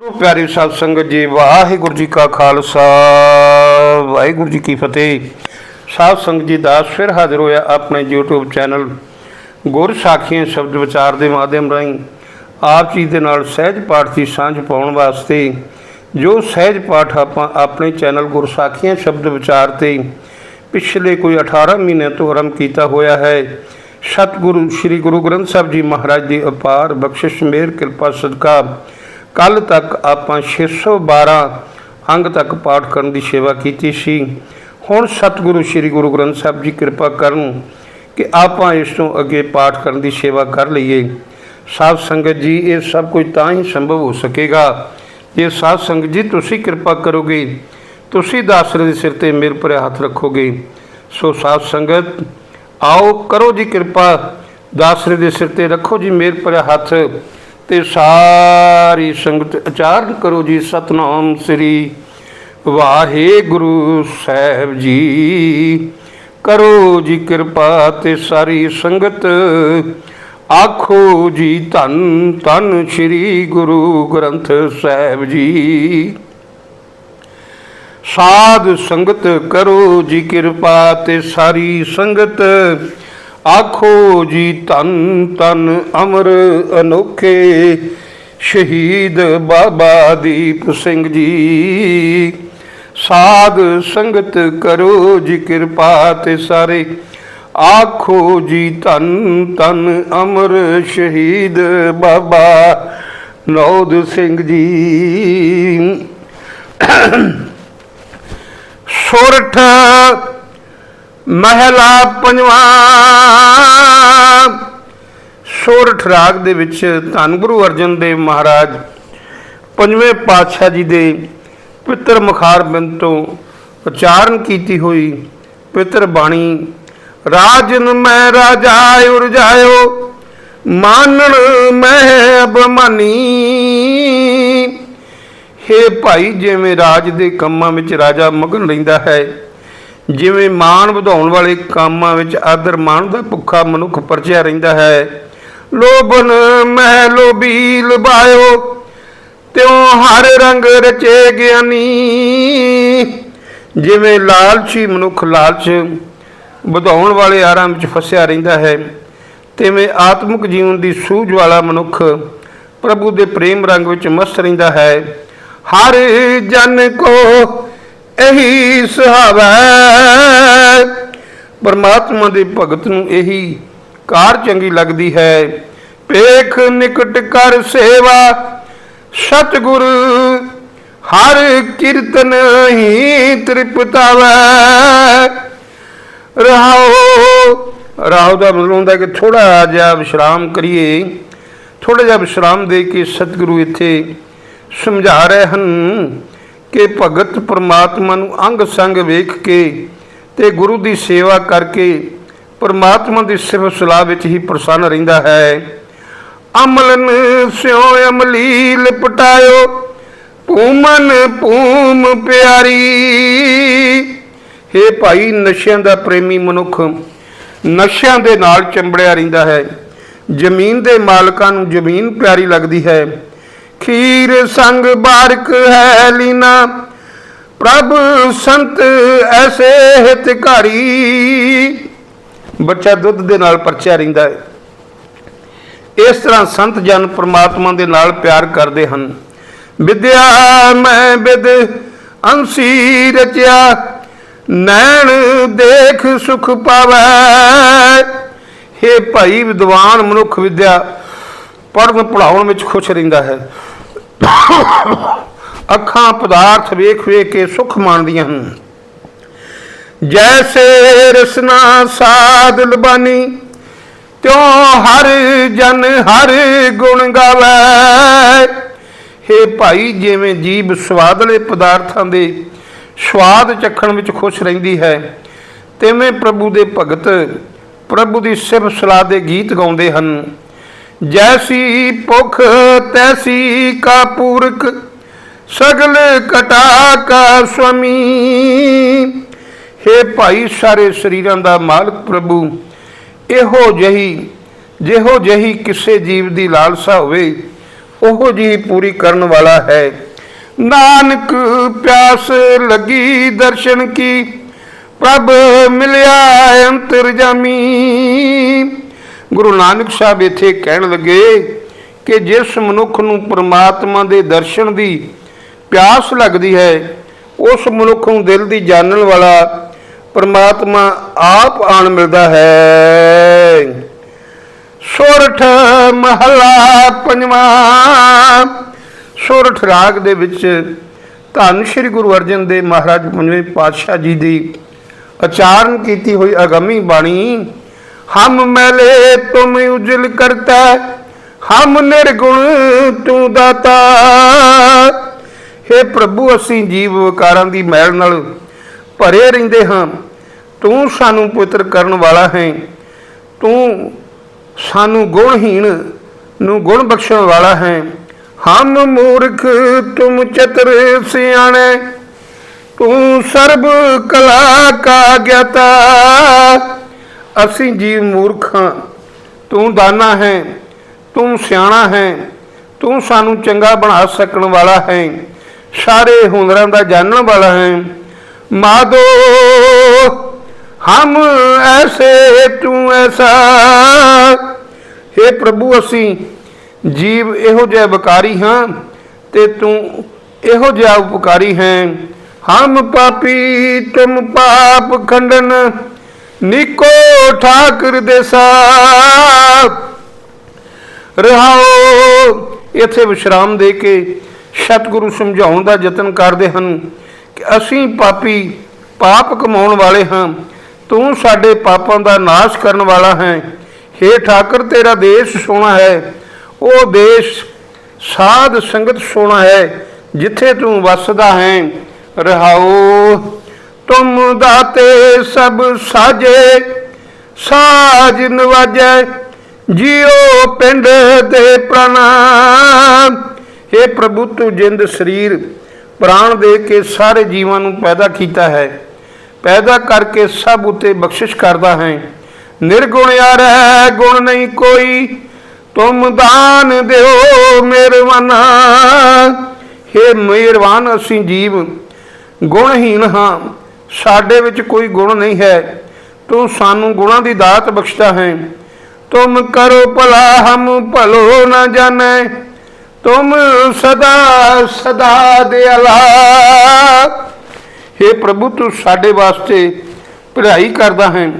ਗੁਰੂ ਪਿਆਰੀ ਸਾਧ ਸੰਗਤ ਜੀ, ਵਾਹਿਗੁਰੂ ਜੀ ਕਾ ਖਾਲਸਾ। ਵਾਹਿਗੁਰੂ ਜੀ ਕੀ ਫਤਿਹ। ਸਾਧ ਸੰਗਤ ਜੀ ਦਾਸ ਫਿਰ ਹਾਜ਼ਰ ਹੋਇਆ ਆਪਣੇ YouTube ਚੈਨਲ ਗੁਰ ਸਾਖੀਆਂ ਸ਼ਬਦ ਵਿਚਾਰ ਦੇ ਮਾਧਿਅਮ ਰਾਹੀਂ। ਆਪ ਜੀ ਦੇ ਨਾਲ ਸਹਿਜ ਪਾਠ ਦੀ ਸਾਂਝ ਪਾਉਣ ਵਾਸਤੇ ਜੋ ਸਹਿਜ ਪਾਠ ਆਪਾਂ ਆਪਣੇ ਚੈਨਲ ਗੁਰ ਸਾਖੀਆਂ ਸ਼ਬਦ ਵਿਚਾਰ ਤੇ ਪਿਛਲੇ ਕੋਈ 18 ਮਹੀਨੇ ਤੋਂ ਆਰੰਭ ਕੀਤਾ ਹੋਇਆ ਹੈ, ਸਤਿਗੁਰੂ, ਸ੍ਰੀ ਗੁਰੂ ਗ੍ਰੰਥ ਸਾਹਿਬ ਜੀ ਮਹਾਰਾਜ ਦੀ ਅਪਾਰ ਬਖਸ਼ਿਸ਼, ਮੇਰ, ਕਿਰਪਾ, ਸਦਕਾ ਕੱਲ ਤੱਕ ਆਪਾਂ 612 ਅੰਗ ਤੱਕ ਪਾਠ ਕਰਨ ਦੀ ਸੇਵਾ ਕੀਤੀ ਸੀ। ਹੁਣ ਸਤਿਗੁਰੂ ਸ੍ਰੀ ਗੁਰੂ ਗ੍ਰੰਥ ਸਾਹਿਬ ਜੀ ਕਿਰਪਾ ਕਰਨ ਕਿ ਆਪਾਂ ਇਸ ਤੋਂ ਅੱਗੇ ਪਾਠ ਕਰਨ ਦੀ ਸੇਵਾ ਕਰ ਲਈਏ। ਸਾਧ ਸੰਗਤ ਜੀ, ਇਹ ਸਭ ਕੁਝ ਤਾਂ ਹੀ ਸੰਭਵ ਹੋ ਸਕੇਗਾ ਜੇ ਸਾਧ ਸੰਗਤ ਜੀ ਤੁਸੀਂ ਕਿਰਪਾ ਕਰੋਗੇ, ਤੁਸੀਂ ਦਾਸਰੇ ਦੇ ਸਿਰ ਤੇ ਮੇਰੇ ਪਰ ਹੱਥ ਰੱਖੋਗੇ। ਸੋ ਸਾਧ ਸੰਗਤ, ਆਓ ਕਰੋ ਜੀ ਕਿਰਪਾ, ਦਾਸਰੇ ਦੇ ਸਿਰ ਤੇ ਰੱਖੋ ਜੀ ਮੇਰੇ ਪਰ ਹੱਥ। ਤੇ ਸਾਰੀ ਸੰਗਤ ਉਚਾਰਨ ਕਰੋ ਜੀ ਸਤਨਾਮ ਸ੍ਰੀ ਵਾਹਿਗੁਰੂ ਸਾਹਿਬ ਜੀ। ਕਰੋ ਜੀ ਕਿਰਪਾ ਤੇ ਸਾਰੀ ਸੰਗਤ। ਆਖੋ ਜੀ ਧੰਨ ਧੰਨ ਸ੍ਰੀ ਗੁਰੂ ਗ੍ਰੰਥ ਸਾਹਿਬ ਜੀ। ਸਾਧ ਸੰਗਤ ਕਰੋ ਜੀ ਕਿਰਪਾ ਤੇ ਸਾਰੀ ਸੰਗਤ। ਆਖੋ ਜੀ ਤਨ ਤਨ ਅਮਰ ਅਨੋਖੇ ਸ਼ਹੀਦ ਬਾਬਾ ਦੀਪ ਸਿੰਘ ਜੀ। ਸਾਧ ਸੰਗਤ ਕਰੋ ਜੀ ਕਿਰਪਾ ਤੇ ਸਾਰੇ। ਆਖੋ ਜੀ ਤਨ ਤਨ ਅਮਰ ਸ਼ਹੀਦ ਬਾਬਾ ਨੌਦ ਸਿੰਘ ਜੀ। ਸੋਰਠ ਮਹਿਲਾ ਪੰਜਵਾਂ। ਸੋਰਠ ਰਾਗ ਦੇ ਵਿੱਚ ਧੰਨ ਗੁਰੂ ਅਰਜਨ ਦੇਵ ਮਹਾਰਾਜ ਪੰਜਵੇਂ ਪਾਤਸ਼ਾਹ ਜੀ ਦੇ ਪਿੱਤਰ ਮੁਖਾਰ ਬਿੰਦ ਤੋਂ ਉਚਾਰਨ ਕੀਤੀ ਹੋਈ ਪਿੱਤਰ ਬਾਣੀ ਰਾਜਨ ਮੈਂ ਰਾਜਾ ਉਰਜਾਇਓ, ਮਾਨਣ ਮੈਂ ਅਬਮਾਨੀ ਹੇ ਭਾਈ, ਜਿਵੇਂ ਰਾਜ ਦੇ ਕੰਮਾਂ ਵਿੱਚ ਰਾਜਾ ਮਗਨ ਰਹਿੰਦਾ ਹੈ ਜਿਵੇਂ ਮਾਣ ਵਧਾਉਣ ਵਾਲੇ ਕੰਮਾਂ ਵਿੱਚ ਆਦਰ ਮਾਣ ਦਾ ਭੁੱਖਾ ਮਨੁੱਖ ਪਰਚਿਆ ਰਹਿੰਦਾ ਹੈ। ਲੋਭਨ ਮੈਂ ਲੋਭੀ ਲੁਭਾਇਓ, ਤਿਉ ਹਰ ਰੰਗ ਰਚੇ ਗਿਆਨੀ। ਜਿਵੇਂ ਲਾਲਚੀ ਮਨੁੱਖ ਲਾਲਚ ਵਧਾਉਣ ਵਾਲੇ ਆਰਾਂ ਵਿੱਚ ਫਸਿਆ ਰਹਿੰਦਾ ਹੈ, ਤਿਵੇਂ ਆਤਮਿਕ ਜੀਵਨ ਦੀ ਸੂਝ ਵਾਲਾ ਮਨੁੱਖ ਪ੍ਰਭੂ ਦੇ ਪ੍ਰੇਮ ਰੰਗ ਵਿੱਚ ਮਸਤ ਰਹਿੰਦਾ ਹੈ। ਹਰ ਜਨ ਕੋ ਇਹੀ ਸੁਹਾਵੈ। ਪਰਮਾਤਮਾ ਦੇ ਭਗਤ ਨੂੰ ਇਹੀ ਕਾਰ ਚੰਗੀ ਲੱਗਦੀ ਹੈ। ਪੇਖ ਨਿਕਟ ਕਰ ਸੇਵਾ, ਸਤਿਗੁਰ ਹਰ ਕੀਰਤਨ ਹੀ ਤ੍ਰਿਪਤਾਵੈ। ਰਹਾਓ ਰਾਹ ਦਾ ਮਤਲਬ ਹੁੰਦਾ ਕਿ ਥੋੜਾ ਜਿਹਾ ਵਿਸ਼ਰਾਮ ਕਰੀਏ। ਥੋੜਾ ਜਿਹਾ ਵਿਸ਼ਰਾਮ ਦੇ ਕੇ ਸਤਿਗੁਰੂ ਇੱਥੇ ਸਮਝਾ ਰਹੇ ਹਨ। ਕਿ ਭਗਤ ਪਰਮਾਤਮਾ ਨੂੰ ਅੰਗ ਸੰਗ ਵੇਖ ਕੇ ਤੇ ਗੁਰੂ ਦੀ ਸੇਵਾ ਕਰਕੇ ਪਰਮਾਤਮਾ ਦੀ ਸਿਫਤ ਸਲਾਹ ਵਿੱਚ ਹੀ ਪ੍ਰਸੰਨ ਰਹਿੰਦਾ ਹੈ। ਅਮਲਨ ਸਿਓ ਅਮਲੀ ਲਿਪਟਾਇਓ ਪੂਮਨ ਪੂਮ ਪਿਆਰੀ। ਹੇ ਭਾਈ, ਨਸ਼ਿਆਂ ਦਾ ਪ੍ਰੇਮੀ ਮਨੁੱਖ ਨਸ਼ਿਆਂ ਦੇ ਨਾਲ ਚੰਬੜਿਆ ਰਹਿੰਦਾ ਹੈ। ਜ਼ਮੀਨ ਦੇ ਮਾਲਕਾਂ ਨੂੰ ਜ਼ਮੀਨ ਪਿਆਰੀ ਲੱਗਦੀ ਹੈ। ਖੀਰ ਸੰਗ ਬਾਰਕ ਹੈ ਲੀਨਾ। ਪ੍ਰਭ ਸੰਤ ਐਸੇ ਹਿਤਕਾਰੀ। ਬੱਚਾ ਦੁੱਧ ਦੇ ਨਾਲ ਪਰਚਿਆ ਰਹਿੰਦਾ ਹੈ। ਇਸ ਤਰ੍ਹਾਂ ਸੰਤ ਜਨ ਪ੍ਰਮਾਤਮਾ ਦੇ ਨਾਲ ਪਿਆਰ ਕਰਦੇ ਹਨ। ਵਿਦਿਆ ਮੈਂ ਵਿਦ ਅੰਸੀ ਰਚਿਆ। ਨੈਣ ਦੇਖ ਸੁਖ ਪਾਵੈ। ਹੇ ਭਾਈ ਵਿਦਵਾਨ ਮਨੁੱਖ ਵਿਦਿਆ, ਪੜ੍ਹਨ ਪੜਾਉਣ ਵਿੱਚ ਖੁਸ਼ ਰਹਿੰਦਾ ਹੈ। ਅੱਖਾਂ ਪਦਾਰਥ ਵੇਖ ਵੇਖ ਕੇ ਸੁਖ ਮਾਣਦੀਆਂ ਹਨ। ਜੈਸੇ ਰਸਨਾ ਸਾਧ ਲਬਾਨੀ, ਤਿਉ ਹਰ ਜਨ ਹਰ ਗੁਣ ਗਾਵੇ। ਹੇ ਭਾਈ, ਜਿਵੇਂ ਜੀਬ ਸਵਾਦਲੇ ਪਦਾਰਥਾਂ ਦੇ ਸਵਾਦ ਚਖਣ ਵਿੱਚ ਖੁਸ਼ ਰਹਿੰਦੀ ਹੈ, ਤਿਵੇਂ ਪ੍ਰਭੂ ਦੇ ਭਗਤ ਪ੍ਰਭੂ ਦੀ ਸਿਫਤ ਸਲਾਹ ਦੇ ਗੀਤ ਗਾਉਂਦੇ ਹਨ। ਜੈਸੀ ਭੁਖ ਤੈਸੀ ਕਾ ਪੂਰਕ, ਸਗਲ ਕਟਾ ਕਾ ਸੁਆਮੀ ਹੇ ਭਾਈ, ਸਾਰੇ ਸਰੀਰਾਂ ਦਾ ਮਾਲਕ ਪ੍ਰਭੂ, ਇਹੋ ਜਹੀ, ਜਿਹੋ ਜਹੀ ਕਿਸੇ ਜੀਵ ਦੀ ਲਾਲਸਾ ਹੋਵੇ, ਉਹ ਜੀ ਪੂਰੀ ਕਰਨ ਵਾਲਾ ਹੈ। ਨਾਨਕ ਪਿਆਸ ਲੱਗੀ ਦਰਸ਼ਨ ਕੀ, ਪ੍ਰਭ ਮਿਲਿਆ ਅੰਤਰਜਾਮੀ। ਗੁਰੂ ਨਾਨਕ ਸਾਹਿਬ ਇੱਥੇ ਕਹਿਣ ਲੱਗੇ ਕਿ ਜਿਸ ਮਨੁੱਖ ਨੂੰ ਪ੍ਰਮਾਤਮਾ ਦੇ ਦਰਸ਼ਨ ਦੀ ਪਿਆਸ ਲੱਗਦੀ ਹੈ, ਉਸ ਮਨੁੱਖ ਨੂੰ ਦਿਲ ਦੀ ਜਾਣਨ ਵਾਲਾ ਪਰਮਾਤਮਾ ਆਪ ਆਣ ਮਿਲਦਾ ਹੈ। ਸੁਰਠ ਮਹਲਾ ਪੰਜਵਾਂ, ਸੁਰਠ ਰਾਗ ਦੇ ਵਿੱਚ ਧੰਨ ਸ਼੍ਰੀ ਗੁਰੂ ਅਰਜਨ ਦੇਵ ਮਹਾਰਾਜ ਪੰਜਵੇਂ ਪਾਤਸ਼ਾਹ ਜੀ ਦੀ ਉਚਾਰਨ ਕੀਤੀ ਹੋਈ ਅਗੰਮੀ ਬਾਣੀ ਹਮ ਮੈਲੇ ਤੁਮ ਉਜਲ ਕਰਤਾ, ਹਮ ਨਿਰਗੁਣ ਤੂੰ ਦਾਤਾ। हे ਪ੍ਰਭੂ, ਅਸੀਂ ਜੀਵ ਵਿਕਾਰਾਂ ਦੀ ਮੈਲ ਨਾਲ ਭਰੇ ਰਹਿੰਦੇ ਹਾਂ। ਤੂੰ ਸਾਨੂੰ ਪਵਿੱਤਰ ਕਰਨ ਵਾਲਾ ਹੈ। ਤੂੰ ਸਾਨੂੰ ਗੁਣਹੀਣ ਨੂੰ ਗੁਣ ਬਖਸ਼ਣ ਵਾਲਾ ਹੈ। ਹਮ ਮੂਰਖ, ਤੁਮ ਚਤਰ ਸਿਆਣੇ। ਤੂੰ ਸਰਬ ਕਲਾ ਕਾ ਗਿਆਤਾ। ਅਸੀਂ ਜੀਵ ਮੂਰਖ ਹਾਂ। ਤੂੰ ਦਾਨਾ ਹੈ, ਤੂੰ ਸਿਆਣਾ ਹੈ, ਤੂੰ ਸਾਨੂੰ ਚੰਗਾ ਬਣਾ ਸਕਣ ਵਾਲਾ ਹੈ। ਸਾਰੇ ਹੁਨਰਾਂ ਦਾ ਜਾਣਨ ਵਾਲਾ ਹੈ। ਮਾਦੋ, ਹਮ ਐਸੇ ਤੂੰ ਐਸਾ। हे ਪ੍ਰਭੂ, ਅਸੀਂ ਜੀਵ ਇਹੋ ਜਿਹਾ ਬਕਾਰੀ ਹਾਂ ਤੇ ਤੂੰ ਇਹੋ ਜਿਹਾ ਉਪਕਾਰੀ ਹੈ। ਹਮ ਪਾਪੀ, ਤੁਮ ਪਾਪ ਖੰਡਨ, ਨਿਕੋ ਠਾਕਰ ਦੇਸਾ ਰਹਾਓ, ਇੱਥੇ ਵਿਸ਼ਰਾਮ ਦੇ ਕੇ ਸਤਿਗੁਰੂ ਸਮਝਾਉਣ ਦਾ ਯਤਨ ਕਰਦੇ ਹਨ ਕਿ ਅਸੀਂ ਪਾਪੀ ਪਾਪ ਕਮਾਉਣ ਵਾਲੇ ਹਾਂ, ਤੂੰ ਸਾਡੇ ਪਾਪਾਂ ਦਾ ਨਾਸ਼ ਕਰਨ ਵਾਲਾ ਹੈ। हे ਠਾਕਰ, ਤੇਰਾ ਦੇਸ਼ ਸੋਹਣਾ ਹੈ, ਉਹ ਦੇਸ਼ ਸਾਧ ਸੰਗਤ ਸੋਹਣਾ ਹੈ, ਜਿੱਥੇ ਤੂੰ ਵਸਦਾ ਹੈ। ਰਹਾਓ, ਤੁਮ ਦਾਤੇ ਸਭ ਸਾਜੇ ਸਾਜ ਨਵਾਜੈ ਜਿਉ ਪਿੰਡ ਦੇ ਪ੍ਰਾਨ हे ਪ੍ਰਭੂ, ਤੂੰ ਜਿੰਦ ਸਰੀਰ ਪ੍ਰਾਣ ਦੇ ਕੇ ਸਾਰੇ ਜੀਵਾਂ ਨੂੰ ਪੈਦਾ ਕੀਤਾ ਹੈ। ਪੈਦਾ ਕਰਕੇ ਸਭ ਉਤੇ ਬਖਸ਼ਿਸ਼ ਕਰਦਾ ਹੈ। ਨਿਰਗੁਣ ਯਾਰੈ ਗੁਣ ਨਹੀਂ ਕੋਈ। ਤੁਮ ਦਾਨ ਦਿਓ ਮਿਹਰਬਾਨਾ हे ਮਿਹਰਬਾਨ ਅਸੀਂ ਜੀਵ ਗੁਣਹੀਨ ਹਾਂ। ਸਾਡੇ ਵਿੱਚ ਕੋਈ ਗੁਣ ਨਹੀਂ ਹੈ। ਤੂੰ ਸਾਨੂੰ ਗੁਣਾਂ ਦੀ ਦਾਤ ਬਖਸ਼ਦਾ ਹੈ। ਤੁਮ ਕਰੋ ਭਲਾ, ਹਮ ਭਲੋ ਨਾ ਜਾਣੈ। ਤੁਮ ਸਦਾ ਸਦਾ ਦਿਆਲਾ हे ਪ੍ਰਭੂ, ਤੂੰ ਸਾਡੇ ਵਾਸਤੇ ਭਲਾਈ ਕਰਦਾ ਹੈ,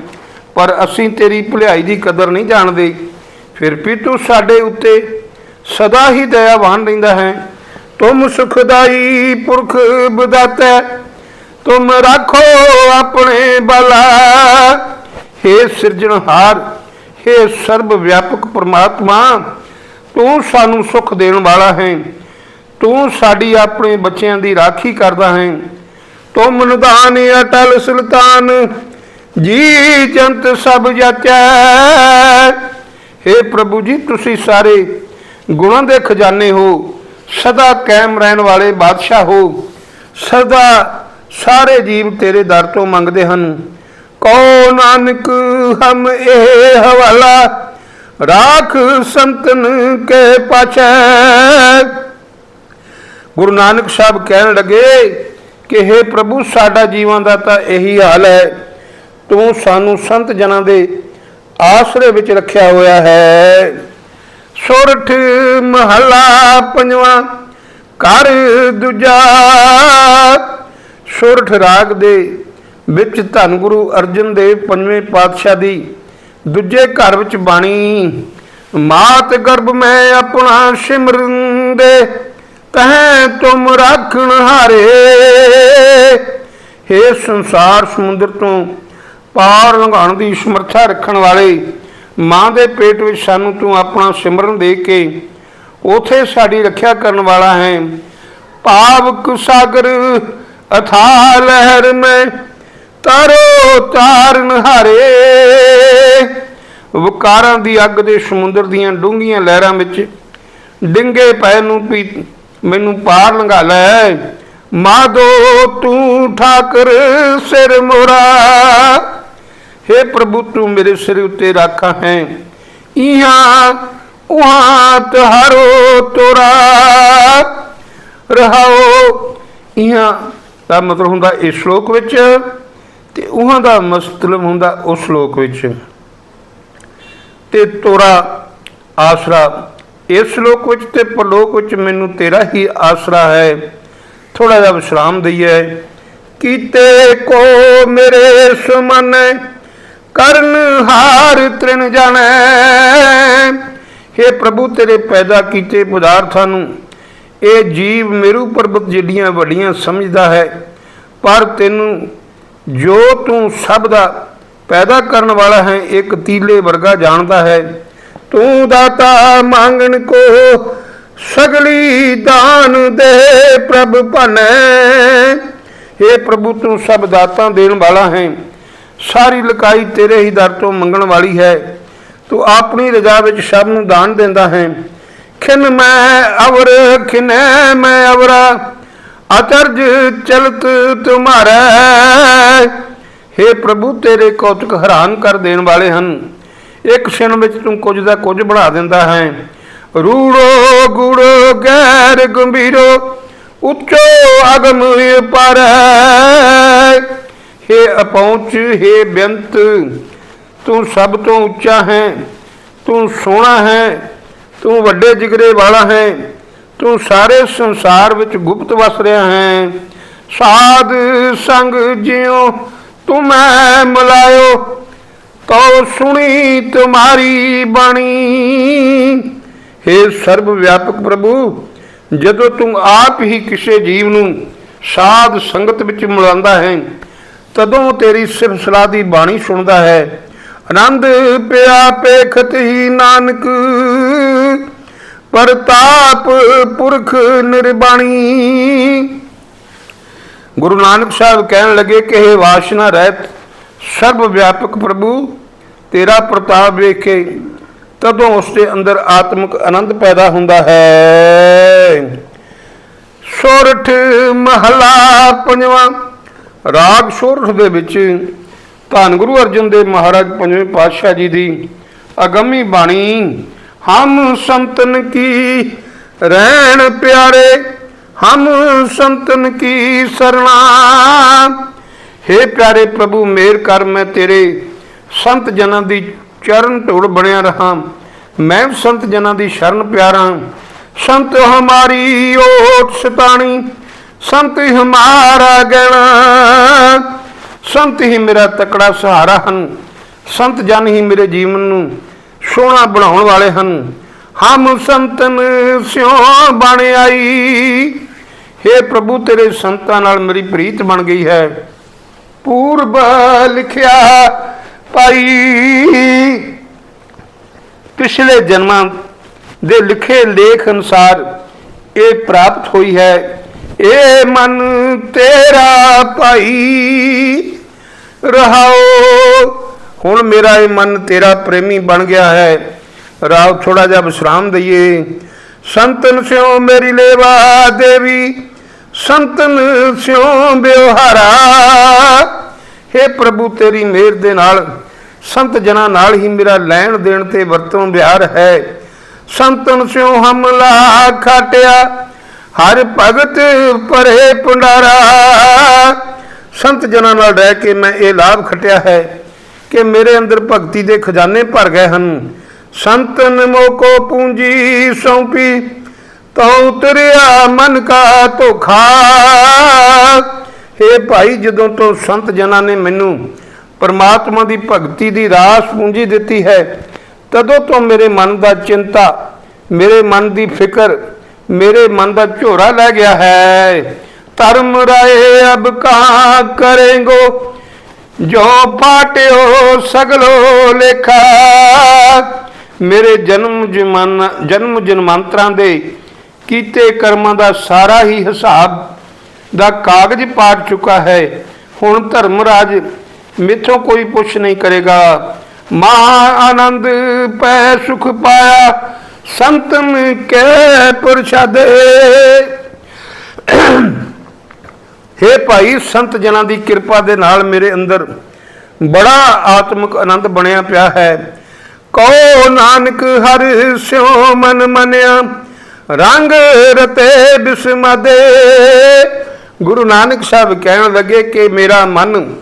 ਪਰ ਅਸੀਂ ਤੇਰੀ ਭਲਾਈ ਦੀ ਕਦਰ ਨਹੀਂ ਜਾਣਦੇ। ਫਿਰ ਵੀ ਤੂੰ ਸਾਡੇ ਉੱਤੇ ਸਦਾ ਹੀ ਦਇਆਵਾਨ ਰਹਿੰਦਾ ਹੈ। ਤੁਮ ਸੁਖਦਾਈ ਪੁਰਖ ਬਦਾਤਾ। ਤੁਮ ਰੱਖੋ ਆਪਣੇ ਬਲਾ हे ਸਿਰਜਣਹਾਰ हे ਸਰਬ ਵਿਆਪਕ ਪ੍ਰਮਾਤਮਾ ਤੂੰ ਸਾਨੂੰ ਸੁਖ ਦੇਣ ਵਾਲਾ ਹੈ ਤੂੰ ਸਾਡੀ ਆਪਣੇ ਬੱਚਿਆਂ ਦੀ ਰਾਖੀ ਕਰਦਾ ਹੈ ਤੁਮ ਨਿਦਾਨ ਅਟਲ ਸੁਲਤਾਨ ਜੀ ਜੰਤ ਸਭ ਜਾਚੈ हे ਪ੍ਰਭੂ ਜੀ ਤੁਸੀਂ ਸਾਰੇ ਗੁਣਾਂ ਦੇ ਖਜ਼ਾਨੇ ਹੋ ਸਦਾ ਕਾਇਮ ਰਹਿਣ ਵਾਲੇ ਬਾਦਸ਼ਾਹ ਹੋ ਸਦਾ ਸਾਰੇ ਜੀਵ ਤੇਰੇ ਦਰ ਤੋਂ ਮੰਗਦੇ ਹਨ। ਕੋ ਨਾਨਕ, ਹਮ ਇਹ ਹਵਾਲਾ ਰਾਖ ਸੰਤਨ ਕੇ ਪਾਛੈ। ਗੁਰੂ ਨਾਨਕ ਸਾਹਿਬ ਕਹਿਣ ਲੱਗੇ ਕਿ हे ਪ੍ਰਭੂ, ਸਾਡਾ ਜੀਵਾਂ ਦਾ ਤਾਂ ਇਹੀ ਹਾਲ ਹੈ। ਤੂੰ ਸਾਨੂੰ ਸੰਤ ਜਨਾਂ ਦੇ ਆਸਰੇ ਵਿੱਚ ਰੱਖਿਆ ਹੋਇਆ ਹੈ। ਸੁਰਠ ਮਹਲਾ ਪੰਜਵਾਂ ਕਰ ਦੂਜਾ। ਸੁਰਠ ਰਾਗ ਦੇ ਵਿੱਚ ਧੰਨ ਗੁਰੂ ਅਰਜਨ ਦੇਵ ਪੰਜਵੇਂ ਪਾਤਸ਼ਾਹ ਦੀ, ਦੂਜੇ ਘਰ ਵਿੱਚ ਬਾਣੀ, ਮਾਤ ਗਰਭ ਮੈਂ ਆਪਣਾ ਸਿਮਰਨ ਦੇ ਤਹ ਤੁਮ ਰਾਖਣ ਹਾਰੇ। हे ਸੰਸਾਰ ਸਮੁੰਦਰ ਤੋਂ ਪਾਰ ਲੰਘਾਉਣ ਦੀ ਸਮਰੱਥਾ ਰੱਖਣ ਵਾਲੇ, ਮਾਂ ਦੇ ਪੇਟ ਵਿੱਚ ਸਾਨੂੰ ਤੂੰ ਆਪਣਾ ਸਿਮਰਨ ਦੇ ਕੇ ਉਥੇ ਸਾਡੀ ਰੱਖਿਆ ਕਰਨ ਵਾਲਾ ਹੈ। ਭਾਵਕ ਸਾਗਰ ਅਥਾ ਲਹਿਰ ਮੈਂ ਤਾਰੋ ਤਾਰਨ ਹਾਰੇ। ਵਿਕਾਰਾਂ ਦੀ ਅੱਗ ਦੇ ਸਮੁੰਦਰ ਦੀਆਂ ਡੂੰਘੀਆਂ ਲਹਿਰਾਂ ਵਿੱਚ ਡਿੰਗੇ ਪੈ ਨੂੰ ਵੀ ਮੈਨੂੰ ਪਾਰ ਲੰਘਾ ਲੈ। ਮਾਦੋ ਤੂੰ ਠਾਕਰ ਸਿਰ ਮੋਰਾ। हे ਪ੍ਰਭੂ, ਤੂੰ ਮੇਰੇ ਸਿਰ ਉੱਤੇ ਰਾਖਾ ਹੈ। ਇਹਾਂ ਉਹਾਂ ਤੁਹਾਰੋ ਤੋਰਾ। ਰਹਾਓ, ਇਹਾਂ ਦਾ ਮਤਲਬ ਹੁੰਦਾ ਇਸ ਸ਼ਲੋਕ ਵਿੱਚ ਤੇ ਉਹਾਂ ਦਾ ਮਤਲਬ ਹੁੰਦਾ ਉਸ ਸ਼ਲੋਕ ਵਿੱਚ। ਤੇ ਤੋਰਾ ਆਸਰਾ, ਇਸ ਸ਼ਲੋਕ ਵਿੱਚ ਤੇ ਪ੍ਰਲੋਕ ਵਿੱਚ ਮੈਨੂੰ ਤੇਰਾ ਹੀ ਆਸਰਾ ਹੈ। ਥੋੜਾ ਜਿਹਾ ਵਿਸ਼ਰਾਮ ਦਈਏ। ਕੀਤੇ ਕੋ ਮੇਰੇ ਸੁਮਨ, ਕਰਨ ਹਾਰ ਤ੍ਰਿਣ ਜਾਣੈ। हे ਪ੍ਰਭੂ, ਤੇਰੇ ਪੈਦਾ ਕੀਤੇ ਪਦਾਰਥਾਂ ਨੂੰ ਇਹ ਜੀਵ ਮੇਰੂ ਪਰਬਤ ਜਿਹੜੀਆਂ ਵੱਡੀਆਂ ਸਮਝਦਾ ਹੈ, ਪਰ ਤੈਨੂੰ ਜੋ ਤੂੰ ਸਭ ਦਾ ਪੈਦਾ ਕਰਨ ਵਾਲਾ ਹੈ ਇੱਕ ਤੀਲੇ ਵਰਗਾ ਜਾਣਦਾ ਹੈ। ਤੂੰ ਦਾਤਾ ਮੰਗਣ ਕੋ ਸਗਲੀ ਦਾਨ ਦੇ ਪ੍ਰਭ ਭਨੈ। हे ਪ੍ਰਭੂ, ਤੂੰ ਸਭ ਦਾਤਾਂ ਦੇਣ ਵਾਲਾ ਹੈ। ਸਾਰੀ ਲਕਾਈ ਤੇਰੇ ਹੀ ਦਰ ਤੋਂ ਮੰਗਣ ਵਾਲੀ ਹੈ। ਤੂੰ ਆਪਣੀ ਰਜ਼ਾ ਵਿੱਚ ਸਭ ਨੂੰ ਦਾਨ ਦਿੰਦਾ ਹੈ। ਖਿਨ ਮੈਂ ਅਵਰ ਖਿਨੈ ਮੈਂ ਅਵਰਾ ਅਚਰਜ ਚਲਤ ਤੁਮਾਰਾ हे ਪ੍ਰਭੂ ਤੇਰੇ ਕੌਤਕ ਹੈਰਾਨ ਕਰ ਦੇਣ ਵਾਲੇ ਹਨ ਇੱਕ ਛਿਣ ਵਿੱਚ ਤੂੰ ਕੁਝ ਦਾ ਕੁਝ ਬਣਾ ਦਿੰਦਾ ਹੈ ਰੂੜੋ ਗੁੜੋ ਗੈਰ ਗੰਭੀਰੋ ਉੱਚੋ ਅਗਮ ਪਰ हे ਅਪਹੁੰਚ हे ਬੇਅੰਤ ਤੂੰ ਸਭ ਤੋਂ ਉੱਚਾ ਹੈ ਤੂੰ ਸੋਹਣਾ ਹੈ ਤੂੰ ਵੱਡੇ ਜਿਗਰੇ ਵਾਲਾ ਹੈ। ਤੂੰ ਸਾਰੇ ਸੰਸਾਰ ਵਿੱਚ ਗੁਪਤ ਵਸ ਰਿਹਾ ਹੈ। ਸਾਧ ਸੰਗ ਜਿਉ, ਤੂੰ ਮੈਂ ਮਿਲਾਇਓ ਸੁਣੀ ਤੁਮਾਰੀ ਬਾਣੀ। हे ਸਰਬ ਵਿਆਪਕ ਪ੍ਰਭੂ, ਜਦੋਂ ਤੂੰ ਆਪ ਹੀ ਕਿਸੇ ਜੀਵ ਨੂੰ ਸਾਧ ਸੰਗਤ ਵਿੱਚ ਮਿਲਾਉਂਦਾ ਹੈ, ਤਦੋਂ ਤੇਰੀ ਸਿਫਤ ਸਲਾਹ ਦੀ ਬਾਣੀ ਸੁਣਦਾ ਹੈ। ਆਨੰਦ ਪਿਆ ਪੇਖਤ ਹੀ ਨਾਨਕ ਪ੍ਰਤਾਪ ਪੁਰਖ ਨਿਰਬਾਣੀ। ਗੁਰੂ ਨਾਨਕ ਸਾਹਿਬ ਕਹਿਣ ਲੱਗੇ ਕਿ ਇਹ ਵਾਸ਼ਨਾ ਰਹਿਤ, ਸਰਬ ਵਿਆਪਕ ਪ੍ਰਭੂ, ਤੇਰਾ ਪ੍ਰਤਾਪ ਵੇਖ ਕੇ ਤਦੋਂ ਉਸ ਦੇ ਅੰਦਰ ਆਤਮਿਕ ਆਨੰਦ ਪੈਦਾ ਹੁੰਦਾ ਹੈ। ਸੋਰਠ ਮਹਲਾ ਪੰਜਵਾਂ, ਰਾਗ ਸੋਰਠ ਦੇ ਵਿੱਚ ਧੰਨ ਗੁਰੂ ਅਰਜਨ ਦੇਵ ਮਹਾਰਾਜ ਪੰਜਵੇਂ ਪਾਤਸ਼ਾਹ ਜੀ ਦੀ ਅਗੰਮੀ ਬਾਣੀ। ਹਮ ਸੰਤਨ ਕੀ ਰਹਿਣ ਪਿਆਰੇ, ਹਮ ਸੰਤਨ ਕੀ ਸਰਣਾ। हे ਪਿਆਰੇ ਪ੍ਰਭੂ, ਮੇਰ ਕਰ ਮੈਂ ਤੇਰੇ ਸੰਤ ਜਨਾਂ ਦੀ ਚਰਨ ਧੂੜ ਬਣਿਆ ਰਹਾ। ਮੈਂ ਸੰਤ ਜਨਾਂ ਦੀ ਸ਼ਰਨ ਪਿਆਰਾ। ਸੰਤ ਹਮਾਰੀ ਓਟ ਸਤਾਣੀ, ਸੰਤ ਹੀ ਹਮਾਰਾ ਗਣਾ ਸੰਤ ਹੀ ਮੇਰਾ ਤਕੜਾ ਸਹਾਰਾ ਹਨ, ਸੰਤ ਜਨ ਹੀ ਮੇਰੇ ਜੀਵਨ ਨੂੰ ਸੋਹਣਾ ਬਣਾਉਣ ਵਾਲੇ ਹਨ। ਹਮ ਸੰਤਨ ਸਿਉ ਬਣ ਆਈ। हे ਪ੍ਰਭੂ, ਤੇਰੇ ਸੰਤਾਂ ਨਾਲ ਮੇਰੀ ਪ੍ਰੀਤ ਬਣ ਗਈ ਹੈ। ਪੂਰਬ ਲਿਖਿਆ ਪਾਈ। ਪਿਛਲੇ ਜਨਮਾਂ ਦੇ ਲਿਖੇ ਲੇਖ ਅਨੁਸਾਰ ਇਹ ਪ੍ਰਾਪਤ ਹੋਈ ਹੈ। ਇਹ ਮਨ ਤੇਰਾ ਭਾਈ ਰਹਾਓ ਹੁਣ ਮੇਰਾ ਇਹ ਮਨ ਤੇਰਾ ਪ੍ਰੇਮੀ ਬਣ ਗਿਆ ਹੈ। ਰਾਵ ਥੋੜਾ ਜਿਹਾ ਵਿਸ਼ਰਾਮ ਦਈਏ। ਸੰਤਨ ਸਿਓ ਮੇਰੀ ਲੇਵਾ ਦੇਵੀ, ਸੰਤਨ ਸਿਓ ਬਿਵਹਾਰਾ हे ਪ੍ਰਭੂ, ਤੇਰੀ ਮਿਹਰ ਦੇ ਨਾਲ ਸੰਤ ਜਨਾਂ ਨਾਲ ਹੀ ਮੇਰਾ ਲੈਣ ਦੇਣ ਤੇ ਵਰਤੋਂ ਵਿਹਾਰ ਹੈ। ਸੰਤਨ ਸਿਓ ਹਮਲਾ ਖਾਟਿਆ, ਹਰ ਭਗਤ ਪਰੇ ਪੁੰਡਾਰਾ ਸੰਤ ਜਨਾਂ ਨਾਲ ਰਹਿ ਕੇ ਮੈਂ ਇਹ ਲਾਭ ਖਟਿਆ ਹੈ। ਕਿ ਮੇਰੇ ਅੰਦਰ ਭਗਤੀ ਦੇ ਖਜ਼ਾਨੇ ਭਰ ਗਏ ਹਨ। ਸੰਤਨ ਮੋਕੋ ਪੂੰਜੀ ਸੌਂਪੀ, ਤਉ ਉਤਰਿਆ ਮਨ ਕਾ ਧੋਖਾ। हे ਭਾਈ, ਜਦੋਂ ਤੋਂ ਸੰਤ ਜਨਾਂ ਨੇ ਮੈਨੂੰ ਪਰਮਾਤਮਾ ਦੀ ਭਗਤੀ ਦੀ ਰਾਸ ਪੂੰਜੀ ਦਿੱਤੀ ਹੈ, ਤਦੋਂ ਤੋਂ ਮੇਰੇ ਮਨ ਦਾ ਚਿੰਤਾ, ਮੇਰੇ ਮਨ ਦੀ ਫਿਕਰ, ਮੇਰੇ ਮਨ ਦਾ ਝੋਰਾ ਲੈ ਗਿਆ ਹੈ। ਧਰਮ ਰਾਏ ਅਬ ਕਹਾਂ ਕਰੇਂਗੋ? ਜੋ ਪਾਟਿਓ ਸਗਲੋ ਲੇਖਾ, ਮੇਰੇ ਜਨਮ ਜਮਨ, ਜਨਮ ਜਨਮਾਂਤਰਾਂ ਦੇ ਕੀਤੇ ਕਰਮਾਂ ਦਾ ਸਾਰਾ ਹੀ ਹਿਸਾਬ ਦਾ ਕਾਗਜ਼ ਪਾਟ ਚੁੱਕਾ ਹੈ। ਹੁਣ ਧਰਮਰਾਜ ਮਿੱਥੋਂ ਕੋਈ ਪੁੱਛ ਨਹੀਂ ਕਰੇਗਾ। ਮਹਾ ਆਨੰਦ ਪੈ ਸੁਖ ਪਾਇਆ, ਸੰਤਨ ਕੇ ਪ੍ਰਸ਼ਾਦੇ। हे ਭਾਈ, ਸੰਤ ਜਨਾਂ ਦੀ ਕਿਰਪਾ ਦੇ ਨਾਲ ਮੇਰੇ ਅੰਦਰ ਬੜਾ ਆਤਮਿਕ ਆਨੰਦ ਬਣਿਆ ਪਿਆ ਹੈ। ਕੋ ਨਾਨਕ, ਹਰ ਸਿਉ ਮਨ ਮਨਿਆ, ਰੰਗ ਰਤੇ ਬਿਸਮਦੇ ਗੁਰੂ ਨਾਨਕ ਸਾਹਿਬ ਕਹਿਣ ਲੱਗੇ ਕਿ ਮੇਰਾ ਮਨ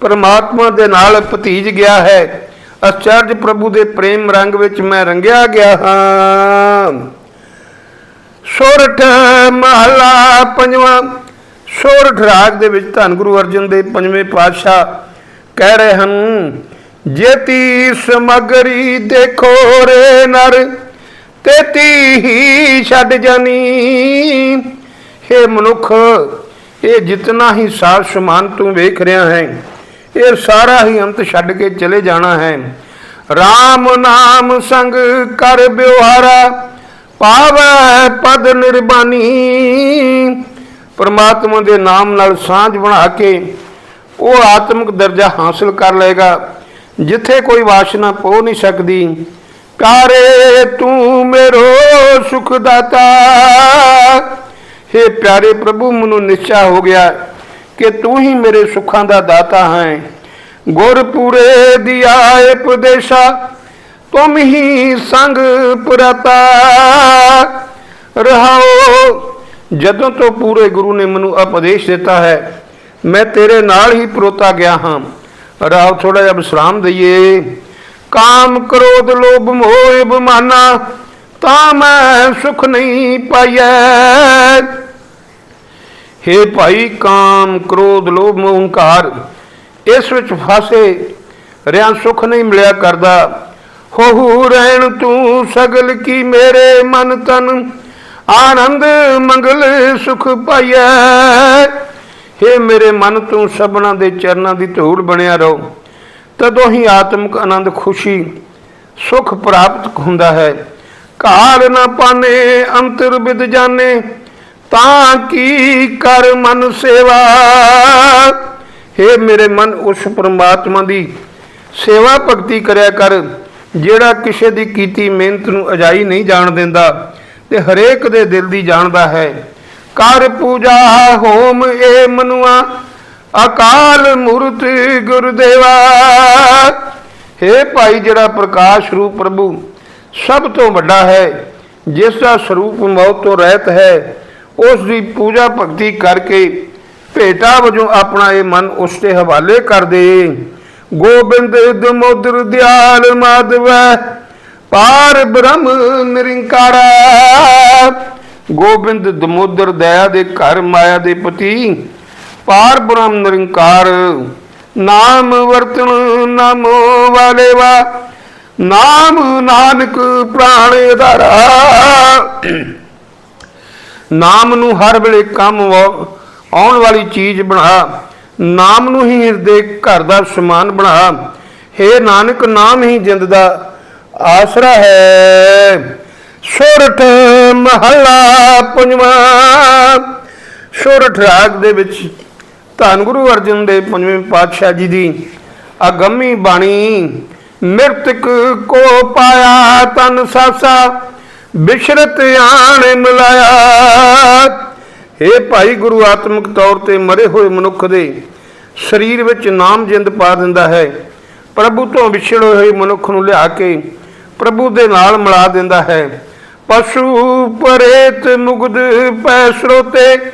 ਪਰਮਾਤਮਾ ਦੇ ਨਾਲ ਭਤੀਜ ਗਿਆ ਹੈ। ਅਚਰਜ ਪ੍ਰਭੂ ਦੇ ਪ੍ਰੇਮ ਰੰਗ ਵਿੱਚ ਮੈਂ ਰੰਗਿਆ ਗਿਆ ਹਾਂ। ਸੁਰਠ ਮਹਲਾ ਪੰਜਵਾਂ ਸੋਰਠ ਰਾਗ ਦੇ ਵਿੱਚ ਧੰਨ ਗੁਰੂ ਅਰਜਨ ਦੇ ਪੰਜਵੇਂ ਪਾਤਸ਼ਾਹ ਕਹਿ ਰਹੇ ਹਨ ਜੇਤੀ ਸਮਗਰੀ ਦੇਖੋ ਰੇ ਨਰ ਤੇਤੀ ਹੀ ਛੱਡ ਜਾਨੀ। हे ਮਨੁੱਖ, ਇਹ ਜਿਤਨਾ ਹੀ ਸਾਰ ਸਮਾਨ ਤੂੰ ਵੇਖ ਰਿਹਾ ਹੈ, ਇਹ ਸਾਰਾ ਹੀ ਅੰਤ ਛੱਡ ਕੇ ਚਲੇ ਜਾਣਾ ਹੈ। RAM ਨਾਮ ਸੰਗ ਕਰ ਬਿਵਹਾਰਾ, ਪਾਵੈ ਪਦ ਨਿਰਬਾਨੀ। ਪਰਮਾਤਮਾ ਦੇ ਨਾਮ ਨਾਲ ਸਾਂਝ ਬਣਾ ਕੇ ਉਹ ਆਤਮਿਕ ਦਰਜਾ ਹਾਸਲ ਕਰ ਲਏਗਾ, ਜਿੱਥੇ ਕੋਈ ਵਾਸ਼ਨਾ ਪੋ ਨਹੀਂ ਸਕਦੀ। ਕਾਰੇ, ਤੂੰ ਮੇਰੋ ਸੁਖ ਦਾਤਾ हे ਪਿਆਰੇ ਪ੍ਰਭੂ, ਮੈਨੂੰ ਨਿਸ਼ਚਾ ਹੋ ਗਿਆ ਕਿ ਤੂੰ ਹੀ ਮੇਰੇ ਸੁੱਖਾਂ ਦਾ ਦਾਤਾ ਹੈ। ਗੁਰ ਪੂਰੇ ਦਿਆ ਉਪਦੇਸ਼ਾ ਤੁਮ ਹੀ ਸੰਗ ਪੁਰਤਾ। ਰਹਾਓ ਜਦੋਂ ਤੋਂ ਪੂਰੇ ਗੁਰੂ ਨੇ ਮੈਨੂੰ ਉਪਦੇਸ਼ ਦਿੱਤਾ ਹੈ, ਮੈਂ ਤੇਰੇ ਨਾਲ ਹੀ ਪਰੋਤਾ ਗਿਆ ਹਾਂ। ਰਾਵ ਥੋੜਾ ਜਿਹਾ ਵਿਸਰਾਮ ਦਈਏ। ਕਾਮ ਕ੍ਰੋਧ ਲੋਭ ਮੋਹ ਬਮਾਨਾ ਤਾਂ ਮੈਂ ਸੁਖ ਨਹੀਂ ਪਾਇਆ ਹੇ ਭਾਈ, ਕਾਮ ਕ੍ਰੋਧ ਲੋਭ ਮੋਹ ਹੰਕਾਰ, ਇਸ ਵਿੱਚ ਫਾਸੇ ਰਿਆਂ ਸੁਖ ਨਹੀਂ ਮਿਲਿਆ ਕਰਦਾ। ਹੋਹੂ ਰਹਿਣ ਤੂੰ ਸਗਲ ਕੀ ਮੇਰੇ ਮਨ ਤਨ ਆਨੰਦ ਮੰਗਲ ਸੁਖ ਪਾਈਐ। ਹੇ ਮੇਰੇ ਮਨ ਤੂੰ ਸਭਨਾ ਦੇ ਚਰਨਾਂ ਦੀ ਧੂੜ ਬਣਿਆ ਰਹੋ। ਤਦੋਂ ਹੀ ਆਤਮਿਕ ਆਨੰਦ ਖੁਸ਼ੀ, ਸੁਖ ਪ੍ਰਾਪਤ ਹੁੰਦਾ ਹੈ। ਕਾਲ ਨਾ ਪਾਨੇ, ਅੰਤਰ ਵਿਦ ਜਾਣੇ ਤਾਂ ਕੀ ਕਰ ਮਨ ਸੇਵਾ? ਹੇ ਮੇਰੇ ਮਨ, ਉਸ ਪ੍ਰਮਾਤਮਾ ਦੀ ਸੇਵਾ ਭਗਤੀ ਕਰਿਆ ਕਰ, ਜਿਹੜਾ ਕਿਸੇ ਦੀ ਕੀਤੀ ਮਿਹਨਤ ਨੂੰ ਅਜਾਈ ਨਹੀਂ ਜਾਣ ਦਿੰਦਾ। ਤੇ ਹਰੇਕ ਦੇ ਦਿਲ ਦੀ ਜਾਣਦਾ ਹੈ। ਕਰ ਪੂਜਾ ਹੋਮ ਏ ਮਨੁਆ, ਅਕਾਲ ਮੂਰਤ ਗੁਰਦੇਵਾ। ਹੇ ਭਾਈ ਜਿਹੜਾ ਪ੍ਰਕਾਸ਼ ਰੂਪ ਪ੍ਰਭੂ, ਸਭ ਤੋਂ ਵੱਡਾ ਹੈ, ਜਿਸ ਦਾ ਸਰੂਪ ਮੌਤ ਤੋਂ ਰਹਿਤ ਹੈ, ਉਸ ਦੀ ਪੂਜਾ ਭਗਤੀ ਕਰਕੇ ਭੇਟਾ ਵਜੋਂ ਆਪਣਾ ਇਹ ਮਨ ਉਸ ਦੇ ਹਵਾਲੇ ਕਰ ਦੇ। ਗੋਬਿੰਦ ਦਮੋਦਰ ਦਿਆਲ ਮਾਧਵ ਪਾਰ ਬ੍ਰਹਮ ਨਿਰੰਕਾਰਾ। ਗੋਬਿੰਦ ਦਮੋਦਰ ਦਇਆ ਦੇ ਘਰ ਮਾਇਆ ਦੇ ਪਤੀ, ਪਾਰ ਬ੍ਰਹਮ ਨਿਰੰਕਾਰ। ਨਾਮ ਵਰਤਨ ਨਾਮੋ ਵਾਲੇ ਵਾ, ਨਾਮ ਨਾਨਕ ਪ੍ਰਾਣ ਆਧਾਰਾ। ਨਾਮ ਨੂੰ ਹਰ ਵੇਲੇ ਕੰਮ ਆਉਣ ਵਾਲੀ ਚੀਜ਼ ਬਣਾ। ਨਾਮ ਨੂੰ ਹੀ ਹਿਰਦੇ ਘਰ ਦਾ ਸਮਾਨ ਬਣਾ। हे ਨਾਨਕ, ਨਾਮ ਹੀ ਜਿੰਦ ਦਾ ਆਸਰਾ ਹੈ। ਸੋਰਠ ਮਹੱਲਾ ਪੰਜਵਾਂ। ਸੋਰਠ ਰਾਗ ਦੇ ਵਿੱਚ ਧੰਨ ਗੁਰੂ ਅਰਜਨ ਦੇਵ ਪੰਜਵੇਂ ਪਾਤਸ਼ਾਹ ਜੀ ਦੀ ਅਗੰਮੀ ਬਾਣੀ, ਮਿਰਤਕ ਕੋ ਪਾਇਆ ਤਨ ਸਾਸਾ, ਬਿਸ਼ਰਤ ਆਣ ਮਿਲਾਇਆ। हे ਭਾਈ ਗੁਰੂ ਆਤਮਿਕ ਤੌਰ ਤੇ ਮਰੇ ਹੋਏ ਮਨੁੱਖ ਦੇ ਸਰੀਰ ਵਿੱਚ ਨਾਮ ਜਿੰਦ ਪਾ ਦਿੰਦਾ ਹੈ। ਪ੍ਰਭੂ ਤੋਂ ਵਿਛੜੇ ਹੋਏ ਮਨੁੱਖ ਨੂੰ ਲਿਆ ਕੇ ਪ੍ਰਭੂ ਦੇ ਨਾਲ ਮਿਲਾ ਦਿੰਦਾ ਹੈ। ਪਸ਼ੂ ਪਰੇਤ ਮੁਗਦ ਪੈ ਸਰੋਤੇ,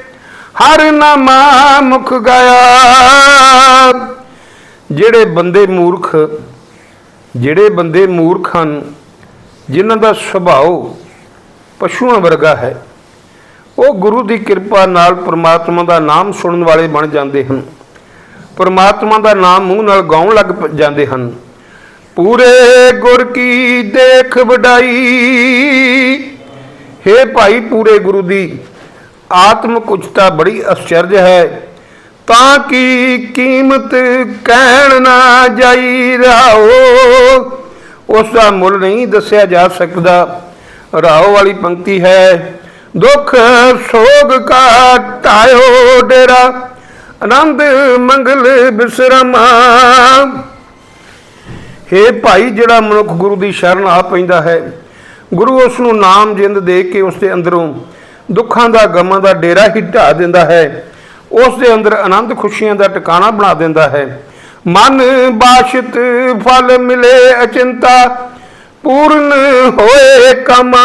ਹਰ ਨਾਮਾ ਮੁਖ ਗਾਇਆ। ਜਿਹੜੇ ਬੰਦੇ ਮੂਰਖ, ਜਿਹੜੇ ਬੰਦੇ ਮੂਰਖ ਹਨ, ਜਿਨ੍ਹਾਂ ਦਾ ਸੁਭਾਅ ਪਸ਼ੂਆਂ ਵਰਗਾ ਹੈ, ਉਹ ਗੁਰੂ ਦੀ ਕਿਰਪਾ ਨਾਲ ਪ੍ਰਮਾਤਮਾ ਦਾ ਨਾਮ ਸੁਣਨ ਵਾਲੇ ਬਣ ਜਾਂਦੇ ਹਨ। ਪ੍ਰਮਾਤਮਾ ਦਾ ਨਾਮ ਮੂੰਹ ਨਾਲ ਗਾਉਣ ਲੱਗ ਪ- ਜਾਂਦੇ ਹਨ। ਪੂਰੇ ਗੁਰ ਕੀ ਦੇਖ ਵਡਾਈ। हे ਭਾਈ ਪੂਰੇ ਗੁਰੂ ਦੀ ਆਤਮਿਕ ਉਚਤਾ ਬੜੀ ਅਚਰਜ ਹੈ। ਤਾਂ ਕੀ ਕੀਮਤ ਕਹਿਣ ਨਾ ਜਾਈ ਰਹਾਓ ਉਸ ਦਾ ਮੁੱਲ ਨਹੀਂ ਦੱਸਿਆ ਜਾ ਸਕਦਾ। ਰਾਓ ਵਾਲੀ ਪੰਕਤੀ ਹੈ, ਦੁੱਖ ਸੋਗ ਕਾ ਟਾਇਓ ਡੇਰਾ। ਆਨੰਦ ਮੰਗਲ ਬਿਸਰਮਾ। ਹੇ ਭਾਈ, ਜਿਹੜਾ ਮਨੁੱਖ ਗੁਰੂ ਦੀ ਸ਼ਰਨ ਆ ਪੈਂਦਾ ਹੈ, ਗੁਰੂ ਉਸ ਨੂੰ ਨਾਮ ਜਿੰਦ ਦੇ ਕੇ ਉਸ ਦੇ ਅੰਦਰੋਂ ਦੁੱਖਾਂ ਦਾ, ਗਮਾਂ ਦਾ ਡੇਰਾ ਹੀ ਢਾ ਦਿੰਦਾ ਹੈ। ਉਸ ਦੇ ਅੰਦਰ ਆਨੰਦ ਖੁਸ਼ੀਆਂ ਦਾ ਟਿਕਾਣਾ ਬਣਾ ਦਿੰਦਾ ਹੈ। ਮਨ ਬਾਸ਼ਿਤ ਫਲ ਮਿਲੇ ਅਚਿੰਤਾ, ਪੂਰਨ ਹੋਏ ਕਮਾ।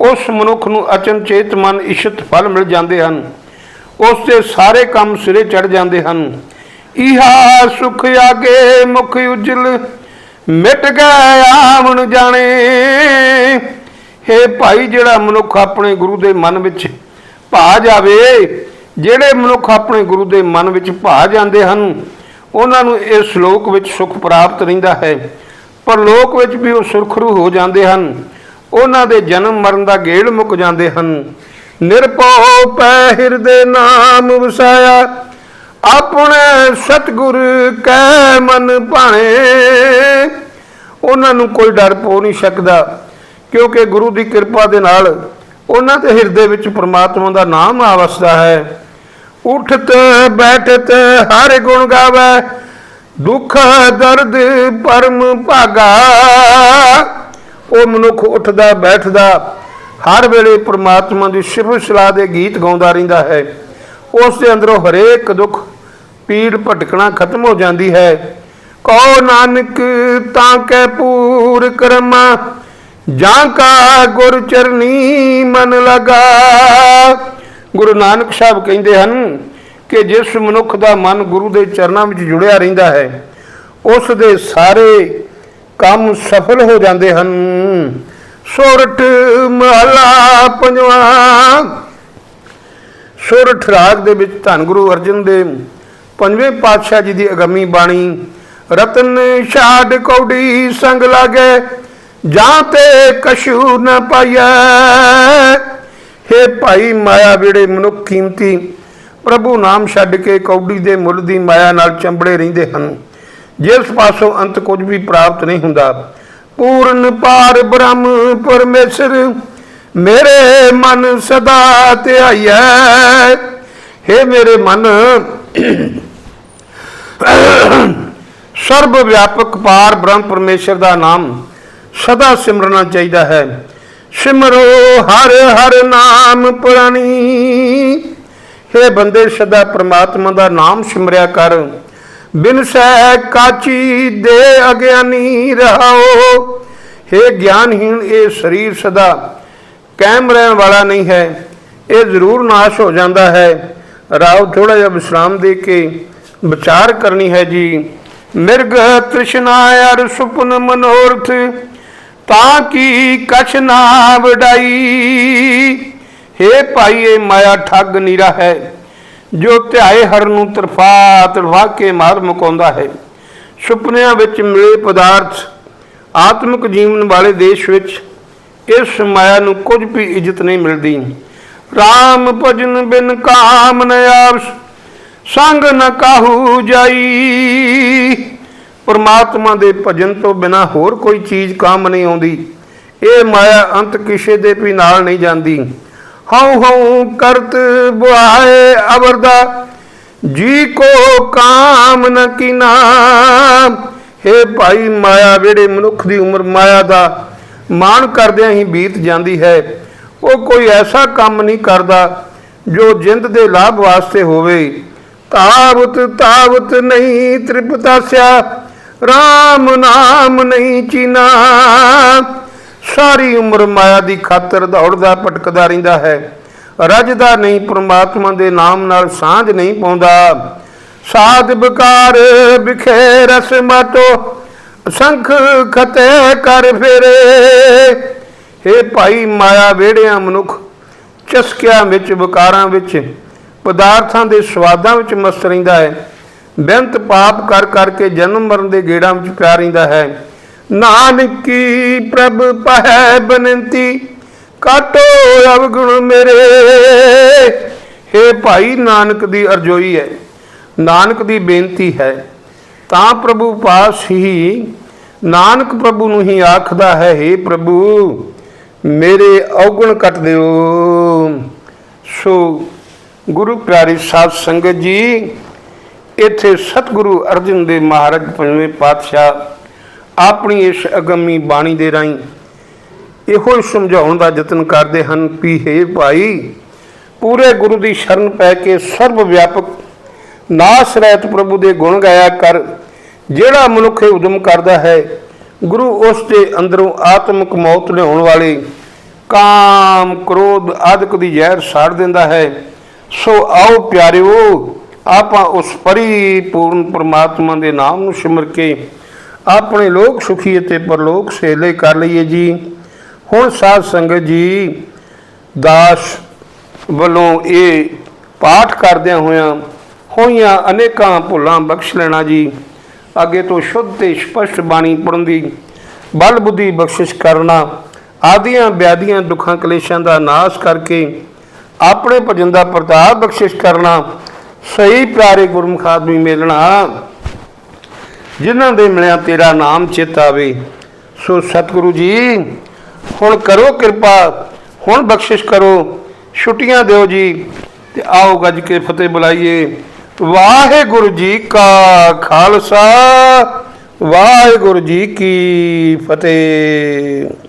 ਉਸ ਮਨੁੱਖ ਨੂੰ ਅਚਨਚੇਤ ਮਨ ਇਸ਼ਤ ਫਲ ਮਿਲ ਜਾਂਦੇ ਹਨ। ਉਸ ਦੇ ਸਾਰੇ ਕੰਮ ਸਿਰੇ ਚੜ ਜਾਂਦੇ ਹਨ। ਇਹਾ ਸੁਖ ਆਗੇ ਮੁਖ ਉਜਲ, ਮਿਟ ਗਏ ਆਵਣ ਜਾਣੇ। ਹੇ ਭਾਈ, ਜਿਹੜਾ ਮਨੁੱਖ ਆਪਣੇ ਗੁਰੂ ਦੇ ਮਨ ਵਿੱਚ ਭਾ ਜਾਵੇ, ਜਿਹੜੇ ਮਨੁੱਖ ਆਪਣੇ ਗੁਰੂ ਦੇ ਮਨ ਵਿੱਚ ਭਾ ਜਾਂਦੇ ਹਨ, ਉਹਨਾਂ ਨੂੰ ਇਸ ਸ਼ਲੋਕ ਵਿੱਚ ਸੁਖ ਪ੍ਰਾਪਤ ਰਹਿੰਦਾ ਹੈ। ਪਰ ਲੋਕ ਵਿੱਚ ਵੀ ਉਹ ਸੁਰਖਰੂ ਹੋ ਜਾਂਦੇ ਹਨ। ਉਹਨਾਂ ਦੇ ਜਨਮ ਮਰਨ ਦਾ ਗੇੜ ਮੁੱਕ ਜਾਂਦੇ ਹਨ। ਨਿਰਭਉ ਪੈ ਹਿਰਦੇ ਨਾਮ ਵਸਾਇਆ। ਆਪਣੇ ਸਤਿਗੁਰ ਕੈ ਮਨ ਭਾਣੇ। ਉਹਨਾਂ ਨੂੰ ਕੋਈ ਡਰ ਪੋ ਨਹੀਂ ਸਕਦਾ, ਕਿਉਂਕਿ ਗੁਰੂ ਦੀ ਕਿਰਪਾ ਦੇ ਨਾਲ ਉਹਨਾਂ ਦੇ ਹਿਰਦੇ ਵਿੱਚ ਪ੍ਰਮਾਤਮਾ ਦਾ ਨਾਮ ਆਵਸਦਾ ਹੈ। ਉਠਤ ਬੈਠਤ ਹਰ ਗੁਣ ਗਾਵੇ, ਦੁੱਖ, ਦਰਦ, ਪਰਮ ਭਾਗਾ। ਉਹ ਮਨੁੱਖ ਉੱਠਦਾ, ਬੈਠਦਾ, ਹਰ ਵੇਲੇ ਪ੍ਰਮਾਤਮਾ ਦੀ ਸਿਫਤ ਸਲਾਹ ਦੇ ਗੀਤ ਗਾਉਂਦਾ ਰਹਿੰਦਾ ਹੈ। ਉਸ ਦੇ ਅੰਦਰੋਂ ਹਰੇਕ ਦੁੱਖ ਪੀੜ ਭਟਕਣਾ ਖਤਮ ਹੋ ਜਾਂਦੀ ਹੈ। ਕਹੋ ਨਾਨਕ, ਤਾਂ ਕੈ ਪੂਰ ਕਰਮਾ ਜਾਂ ਕਾ ਗੁਰ ਚਰਨੀ ਮਨ ਲਗਾ। ਗੁਰੂ ਨਾਨਕ ਸਾਹਿਬ ਕਹਿੰਦੇ ਹਨ ਕਿ ਜਿਸ ਮਨੁੱਖ ਦਾ ਮਨ ਗੁਰੂ ਦੇ ਚਰਨਾਂ ਵਿੱਚ ਜੁੜਿਆ ਰਹਿੰਦਾ ਹੈ, ਉਸ ਦੇ ਸਾਰੇ ਕੰਮ ਸਫਲ ਹੋ ਜਾਂਦੇ ਹਨ। ਸੁਰਠ ਮਹਲਾ ਪੰਜਵਾਂ। ਸੁਰਠ ਰਾਗ ਦੇ ਵਿੱਚ ਧੰਨ ਗੁਰੂ ਅਰਜਨ ਦੇਵ ਪੰਜਵੇਂ ਪਾਤਸ਼ਾਹ ਜੀ ਦੀ ਅਗੰਮੀ ਬਾਣੀ, ਰਤਨ ਛਾੜ ਕੌੜੀ ਸੰਗ ਲਾਗੇ, ਜਾਂ ਤੇ ਕਛੂ ਨ ਪਾਈਐ। ਹੇ ਭਾਈ ਮਾਇਆ ਵਿੜੇ ਮਨੁੱਖ ਕੀਮਤੀ, ਪ੍ਰਭੂ ਨਾਮ ਛੱਡ ਕੇ ਕੌਡੀ ਦੇ ਮੁੱਲ ਦੀ ਮਾਇਆ ਨਾਲ ਚੰਬੜੇ ਰਹਿੰਦੇ ਹਨ। ਜਿਸ ਪਾਸੋਂ ਅੰਤ ਕੁਝ ਵੀ ਪ੍ਰਾਪਤ ਨਹੀਂ ਹੁੰਦਾ। ਪੂਰਨ ਪਾਰ ਬ੍ਰਹਮ ਪਰਮੇਸ਼ਰ, ਮੇਰੇ ਮਨ ਸਦਾ ਧਿਆਈਐ। ਹੇ ਮੇਰੇ ਮਨ ਸਰਬ ਵਿਆਪਕ ਪਾਰ ਬ੍ਰਹਮ ਪਰਮੇਸ਼ਰ ਦਾ ਨਾਮ ਸਦਾ ਸਿਮਰਨਾ ਚਾਹੀਦਾ ਹੈ। ਸਿਮਰੋ ਹਰ ਹਰ ਨਾਮ ਪੁਰਾਣੀ। ਹੇ ਬੰਦੇ, ਸਦਾ ਪ੍ਰਮਾਤਮਾ ਦਾ ਨਾਮ ਸਿਮਰਿਆ ਕਰ। ਬਿਨ ਸਹਿ ਕਾਚੀ ਦੇ ਅਗਿਆਨੀ ਰਹਾਓ। ਹੇ ਗਿਆਨਹੀਣ, ਇਹ ਸਰੀਰ ਸਦਾ ਕਾਇਮ ਰਹਿਣ ਵਾਲਾ ਨਹੀਂ ਹੈ। ਇਹ ਜ਼ਰੂਰ ਨਾਸ਼ ਹੋ ਜਾਂਦਾ ਹੈ। ਰਾਉ ਥੋੜਾ ਜਿਹਾ ਵਿਸ਼ਰਾਮ ਦੇ ਕੇ ਵਿਚਾਰ ਕਰਨੀ ਹੈ ਜੀ। ਮਿਰਗ ਤ੍ਰਿਸ਼ਨਾ ਅਰ ਸੁਪਨ ਮਨੋਰਥ, ਤਾਂ ਕੀ ਕਛ ਨਾ ਵਡਾਈ? ਹੇ ਭਾਈ ਇਹ ਮਾਇਆ ਠੱਗ ਨੀਰਾ ਹੈ, ਜੋ ਧਿਆਏ ਹਰ ਨੂੰ ਤਰਫਾ ਤਰਫਾ ਕੇ ਮਾਰ ਮੁਕਾਉਂਦਾ ਹੈ। ਸੁਪਨਿਆਂ ਵਿੱਚ ਮਿਲੇ ਪਦਾਰਥ, ਆਤਮਿਕ ਜੀਵਨ ਵਾਲੇ ਦੇਸ਼ ਵਿੱਚ, ਇਸ ਮਾਇਆ ਨੂੰ ਕੁਝ ਵੀ ਇੱਜ਼ਤ ਨਹੀਂ ਮਿਲਦੀ। RAM ਭਜਨ ਬਿਨ ਕਾਮ ਨ ਆਪਸ ਸੰਗ ਨ ਕਾਹੂ ਜਾਈ। ਪਰਮਾਤਮਾ ਦੇ ਭਜਨ ਤੋਂ ਬਿਨਾ ਹੋਰ ਕੋਈ ਚੀਜ਼ ਕੰਮ ਨਹੀਂ ਆਉਂਦੀ। ਇਹ ਮਾਇਆ ਅੰਤ ਕਿਸੇ ਦੇ ਵੀ ਨਾਲ ਨਹੀਂ ਜਾਂਦੀ। ਹਉ ਹਉ ਕਰਤ ਬੁਆਏ ਅਵਰਦਾ। ਜੀ ਕੋ ਕਾਮ ਨ ਕੀਨਾ। ਹੇ ਭਾਈ ਮਾਇਆ ਵੇੜੇ ਮਨੁੱਖ ਦੀ ਉਮਰ ਮਾਇਆ ਦਾ। ਮਾਣ ਕਰਦਿਆਂ ਹੀ ਬੀਤ ਜਾਂਦੀ ਹੈ। ਉਹ ਕੋਈ ਐਸਾ ਕੰਮ ਨਹੀਂ ਕਰਦਾ ਜੋ ਜਿੰਦ ਦੇ ਲਾਭ ਵਾਸਤੇ ਹੋਵੇ। ਤਾਵਤ ਤਾਵਤ ਨਹੀਂ ਤ੍ਰਿਪਤਾਸਿਆ RAM ਨਾਮ ਨਹੀਂ ਚੀਨਾ। ਸਾਰੀ ਉਮਰ ਮਾਇਆ ਦੀ ਖਾਤਰ ਦੌੜਦਾ ਭਟਕਦਾ ਰਹਿੰਦਾ ਹੈ। ਰੱਜਦਾ ਨਹੀਂ, ਪ੍ਰਮਾਤਮਾ ਦੇ ਨਾਮ ਨਾਲ ਸਾਂਝ ਨਹੀਂ ਪਾਉਂਦਾ। ਸਾਧ ਵਿਕਾਰ ਵਿਖੇ ਰਸ ਮਾਟੋ ਸੰਖ ਖਤੇ ਕਰ ਫੇਰੇ। ਹੇ ਭਾਈ ਮਾਇਆ ਵੇੜਿਆਂ ਮਨੁੱਖ, ਚਸਕਿਆਂ ਵਿੱਚ, ਵਿਕਾਰਾਂ ਵਿੱਚ ਪਦਾਰਥਾਂ ਦੇ ਸਵਾਦਾਂ ਵਿੱਚ ਮਸਤ ਰਹਿੰਦਾ ਹੈ। ਬੇਅੰਤ ਪਾਪ ਕਰ ਕਰਕੇ ਜਨਮ ਮਰਨ ਦੇ ਗੇੜਾਂ ਵਿੱਚ ਪਿਆ ਰਹਿੰਦਾ ਹੈ। ਨਾਨਕੀ ਪ੍ਰਭ ਪਹਿ ਬਨੰਤੀ, ਕਾਟੋ ਅਵਗੁਣ ਮੇਰੇ। ਹੇ ਭਾਈ, ਨਾਨਕ ਦੀ ਅਰਜ਼ੋਈ ਹੈ। ਨਾਨਕ ਦੀ ਬੇਨਤੀ ਹੈ। ਤਾਂ ਪ੍ਰਭੂ ਪਾਸ ਹੀ ਨਾਨਕ ਪ੍ਰਭੂ ਨੂੰ ਹੀ ਆਖਦਾ ਹੈ हे ਪ੍ਰਭੂ, ਮੇਰੇ ਔਗਣ ਕੱਟ ਦਿਓ। ਸੋ ਗੁਰੂ ਪਿਆਰੀ ਸਾਧ ਸੰਗਤ ਜੀ, ਇੱਥੇ ਸਤਿਗੁਰੂ ਅਰਜਨ ਦੇਵ ਮਹਾਰਾਜ ਪੰਜਵੇਂ ਪਾਤਸ਼ਾਹ ਆਪਣੀ ਇਸ ਅਗੰਮੀ ਬਾਣੀ ਦੇ ਰਾਹੀਂ ਇਹੋ ਹੀ ਸਮਝਾਉਣ ਦਾ ਯਤਨ ਕਰਦੇ ਹਨ ਵੀ ਹੇ ਭਾਈ, ਪੂਰੇ ਗੁਰੂ ਦੀ ਸ਼ਰਨ ਪੈ ਕੇ ਸਰਬ ਵਿਆਪਕ ਨਾਸ ਰਹਿਤ ਪ੍ਰਭੂ ਦੇ ਗੁਣ ਗਾਇਆ ਕਰ, ਜਿਹੜਾ ਮਨੁੱਖ ਉਦਮ ਕਰਦਾ ਹੈ, ਗੁਰੂ ਉਸ ਦੇ ਅੰਦਰੋਂ ਆਤਮਿਕ ਮੌਤ ਲਿਆਉਣ ਵਾਲੇ ਕਾਮ ਕ੍ਰੋਧ ਆਦਿਕ ਦੀ ਜ਼ਹਿਰ ਸਾੜ ਦਿੰਦਾ ਹੈ। ਸੋ ਆਓ ਪਿਆਰਿਓ, ਆਪਾਂ ਉਸ ਪਰਿਪੂਰਨ ਪ੍ਰਮਾਤਮਾ ਦੇ ਨਾਮ ਨੂੰ ਸਿਮਰ ਕੇ ਆਪਣੇ ਲੋਕ ਸੁਖੀ ਅਤੇ ਪਰਲੋਕ ਸੇਲੇ ਕਰ ਲਈਏ ਜੀ। ਹੁਣ ਸਾਧ ਸੰਗਤ ਜੀ, ਦਾਸ ਵੱਲੋਂ ਇਹ ਪਾਠ ਕਰਦਿਆਂ ਹੋਇਆਂ ਹੋਈਆਂ ਅਨੇਕਾਂ ਭੁੱਲਾਂ ਬਖਸ਼ ਲੈਣਾ ਜੀ। ਅੱਗੇ ਤੋਂ ਸ਼ੁੱਧ ਤੇ ਸਪਸ਼ਟ ਬਾਣੀ ਪੜਨ ਦੀ ਬਲ ਬੁੱਧੀ ਬਖਸ਼ਿਸ਼ ਕਰਨਾ ਆਦੀਆਂ ਬਿਆਦੀਆਂ ਦੁੱਖਾਂ ਕਲੇਸ਼ਾਂ ਦਾ ਨਾਸ਼ ਕਰਕੇ ਆਪਣੇ ਭਜਨ ਦਾ ਪ੍ਰਤਾਪ ਬਖਸ਼ਿਸ਼ ਕਰਨਾ, ਸਹੀ ਪਿਆਰੇ ਗੁਰਮੁਖ ਆਦਮੀ ਮਿਲਣਾ। ਜਿਨ੍ਹਾਂ ਦੇ ਮਿਲਿਆ ਤੇਰਾ ਨਾਮ ਚਿਤ ਆਵੇ, ਸੋ ਸਤਿਗੁਰੂ ਜੀ, ਹੁਣ ਕਰੋ ਕਿਰਪਾ, ਹੁਣ ਬਖਸ਼ਿਸ਼ ਕਰੋ। ਛੁੱਟੀਆਂ ਦਿਓ ਜੀ ਤੇ ਆਓ ਗੱਜ ਕੇ ਫਤਿਹ ਬੁਲਾਈਏ। ਵਾਹਿਗੁਰੂ ਜੀ ਕਾ ਖਾਲਸਾ, ਵਾਹਿਗੁਰੂ ਜੀ ਕੀ ਫਤਿਹ।